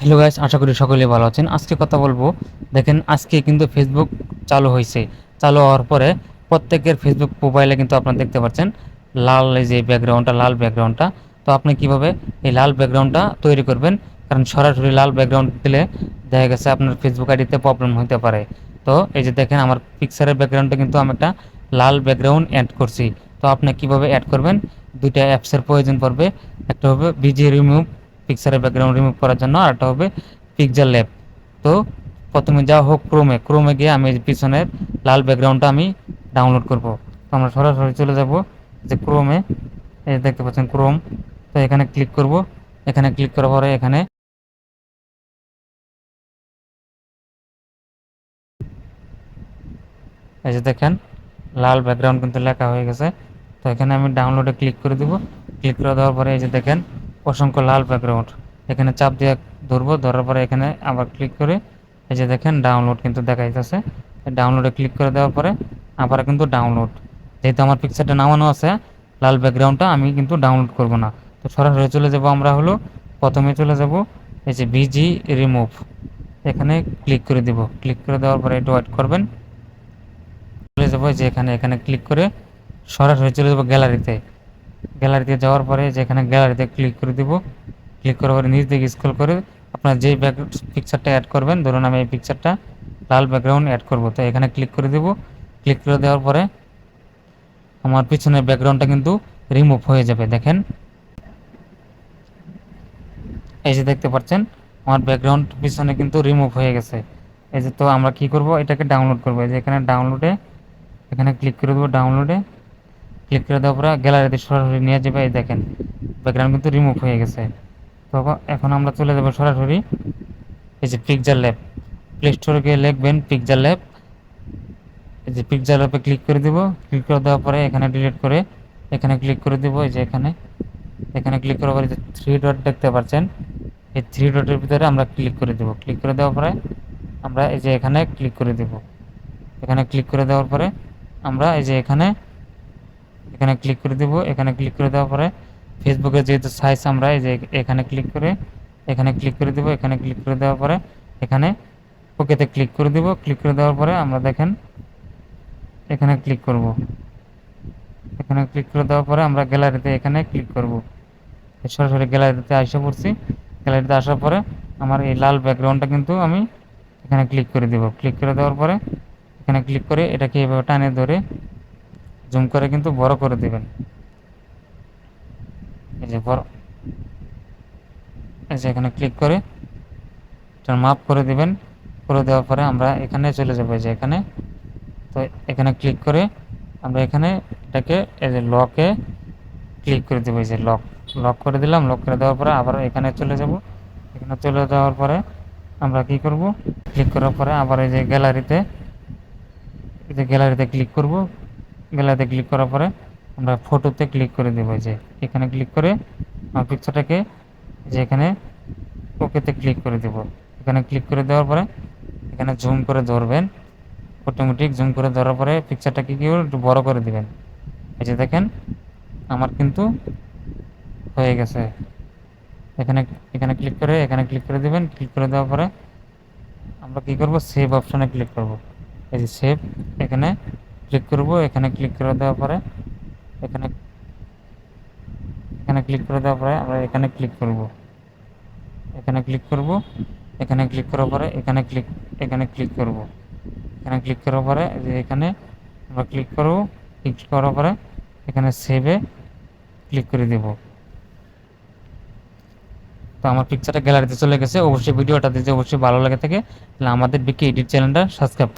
Hello guys, আশা করি সকলেই ভালো আছেন। আজকে কথা বলব, দেখেন আজকে কিন্তু ফেসবুক চালু হয়েছে। চালু হওয়ার পরে প্রত্যেকের ফেসবুক প্রোফাইলে কিন্তু আপনারা দেখতে পাচ্ছেন, লাল এই যে ব্যাকগ্রাউন্ডটা লাল ব্যাকগ্রাউন্ডটা তো আপনি কীভাবে এই লাল ব্যাকগ্রাউন্ডটা তৈরি করবেন? কারণ সরাসরি লাল ব্যাকগ্রাউন্ড দিলে দেখা গেছে আপনার ফেসবুক আইডিতে প্রবলেম হতে পারে। তো এই যে দেখেন, আমার পিকচারের ব্যাকগ্রাউন্ডে কিন্তু আমি একটা লাল ব্যাকগ্রাউন্ড অ্যাড করছি। তো আপনি কীভাবে অ্যাড করবেন? দুইটা অ্যাপসের প্রয়োজন পড়বে। একটা হবে বিজি রিমুভ পিকচারের ব্যাকগ্রাউন্ড রিমুভ করার জন্য, আর একটা হবে পিকচার ল্যাব তো প্রথমে যা হোক ক্রোমে ক্রোমে গিয়ে আমি পিছনের লাল ব্যাকগ্রাউন্ডটা আমি ডাউনলোড করব। তো আমরা সরাসরি চলে যাব যে ক্রোমে এই দেখতে পাচ্ছেন ক্রোম তো এখানে ক্লিক করব। এখানে ক্লিক করার পরে এখানে এই যে দেখেন, লাল ব্যাকগ্রাউন্ড কিন্তু লেখা হয়ে গেছে। তো এখানে আমি ডাউনলোডে ক্লিক করে দেব। ক্লিক করে দেওয়ার পরে এই যে দেখেন অসংখ্য লাল ব্যাকগ্রাউন্ড এখানে চাপ দিয়ে ধরবো, ধরার পরে এখানে আবার ক্লিক করে এই যে দেখেন ডাউনলোড কিন্তু দেখাইতেছে। ডাউনলোডে ক্লিক করে দেওয়ার পরে আবার কিন্তু ডাউনলোড যেহেতু আমার পিকচারটা নামানো আছে, লাল ব্যাকগ্রাউন্ডটা আমি কিন্তু ডাউনলোড করব না। তো সরাসরি চলে যাব আমরা হলো, প্রথমে চলে যাব এই যে বিজি রিমুভ এখানে ক্লিক করে দিব। ক্লিক করে দেওয়ার পরে একটু ওয়েট করবেন। চলে যাব যে এখানে এখানে ক্লিক করে সরাসরি চলে যাব গ্যালারিতে গ্যালারিতে যাওয়ার পরে যেখানে গ্যালারিতে ক্লিক করে দিব। ক্লিক করার পরে নিচ দিকে স্ক্রল করে আপনার যেই ব্যাক পিকচারটা অ্যাড করবেন, ধরুন আমি এই পিকচারটা লাল ব্যাকগ্রাউন্ড অ্যাড করব। তো এখানে ক্লিক করে দেব। ক্লিক করে দেওয়ার পরে আমার পিছনের ব্যাকগ্রাউন্ডটা কিন্তু রিমুভ হয়ে যাবে, দেখেন। এই যে দেখতে পাচ্ছেন, আমার ব্যাকগ্রাউন্ড পিছনে কিন্তু রিমুভ হয়ে গেছে। এই যে তো আমরা কি করব? এটাকে ডাউনলোড করব। এই যে এখানে ডাউনলোডে এখানে ক্লিক করে দেবো ডাউনলোডে ক্লিক করে দেওয়ার পরে গ্যালারিতে সরাসরি নিয়ে যাবে, এই দেখেন ব্যাকগ্রাউন্ড কিন্তু রিমুভ হয়ে গেছে। তো এখন আমরা চলে যাব সরাসরি, এই যে পিকচার ল্যাব প্লে স্টোরে গিয়ে লিখবেন পিকচার ল্যাব এই যে পিকচার ল্যাবে ক্লিক করে দেব ক্লিক করে দেওয়ার পরে এখানে ডিলিট করে এখানে ক্লিক করে দেব, এই যে এখানে। এখানে ক্লিক করার পরে যে থ্রি ডট দেখতে পাচ্ছেন, এই থ্রি ডটের ভিতরে আমরা ক্লিক করে দেব। ক্লিক করে দেওয়ার পরে আমরা এই যে এখানে ক্লিক করে দেব। এখানে ক্লিক করে দেওয়ার পরে আমরা এই যে এখানে এখানে ক্লিক করে দেব এখানে ক্লিক করে দেওয়ার পরে ফেসবুকে যেহেতু সাইজ আমরা এই যে এখানে ক্লিক করে এখানে ক্লিক করে দেব এখানে ক্লিক করে দেওয়ার পরে এখানে ওকেতে ক্লিক করে দেব ক্লিক করে দেওয়ার পরে আমরা দেখেন এখানে ক্লিক করব এখানে ক্লিক করে দেওয়ার পরে আমরা গ্যালারিতে এখানে ক্লিক করব সরাসরি গ্যালারিতে আসে পড়ছি গ্যালারিতে আসার পরে আমার এই লাল ব্যাকগ্রাউন্ডটা কিন্তু আমি এখানে ক্লিক করে দেব ক্লিক করে দেওয়ার পরে এখানে ক্লিক করে এটাকে এভাবে টানে ধরে জুম করে কিন্তু বড় করে দিবেন। এই যে বড় এই যে এখানে ক্লিক করে মাপ করে দিবেন। করে দেওয়ার পরে আমরা এখানে চলে যাব, এই যে এখানে। তো এখানে ক্লিক করে আমরা এখানে এটাকে, এই যে লকে ক্লিক করে দেবো যে লক লক করে দিলাম লক করে দেওয়ার পরে আবার এখানে চলে যাব। এখানে চলে যাওয়ার পরে আমরা কি করব? ক্লিক করার পরে আবার এই যে গ্যালারিতে এই যে গ্যালারিতে ক্লিক করব। গ্যালারিতে ক্লিক করার পরে আমরা ফটোতে ক্লিক করে দেবো যে, এখানে ক্লিক করে আমার পিকচারটাকে যে এখানে ওকেতে ক্লিক করে দেব। এখানে ক্লিক করে দেওয়ার পরে এখানে জুম করে ধরবেন। অটোমেটিক জুম করে ধরার পরে পিকচারটাকে কি একটু বড় করে দিবেন। এই যে দেখেন, আমার কিন্তু হয়ে গেছে। এখানে এখানে ক্লিক করে, এখানে ক্লিক করে দিবেন। ক্লিক করে দেওয়ার পরে আমরা কি করব? সেভ অপশানে ক্লিক করব। এই যে সেভ এখানে ক্লিক করব, এখানে ক্লিক করে দেওয়ার পরে, এখানে এখানে ক্লিক করে দেওয়ার পরে আমরা এখানে ক্লিক করব। এখানে ক্লিক করব, এখানে ক্লিক করার পরে এখানে ক্লিক এখানে ক্লিক করব। এখানে ক্লিক করার পরে যে এখানে আমরা ক্লিক করব ক্লিক করার পরে এখানে সেভে ক্লিক করে দেব। তো আমার পিকচারটা গ্যালারিতে চলে গেছে, অবশ্যই ভিডিওটা দিতে অবশ্যই ভালো লাগে থাকে। তাহলে আমাদের বিকে এডিট চ্যানেলটা সাবস্ক্রাইব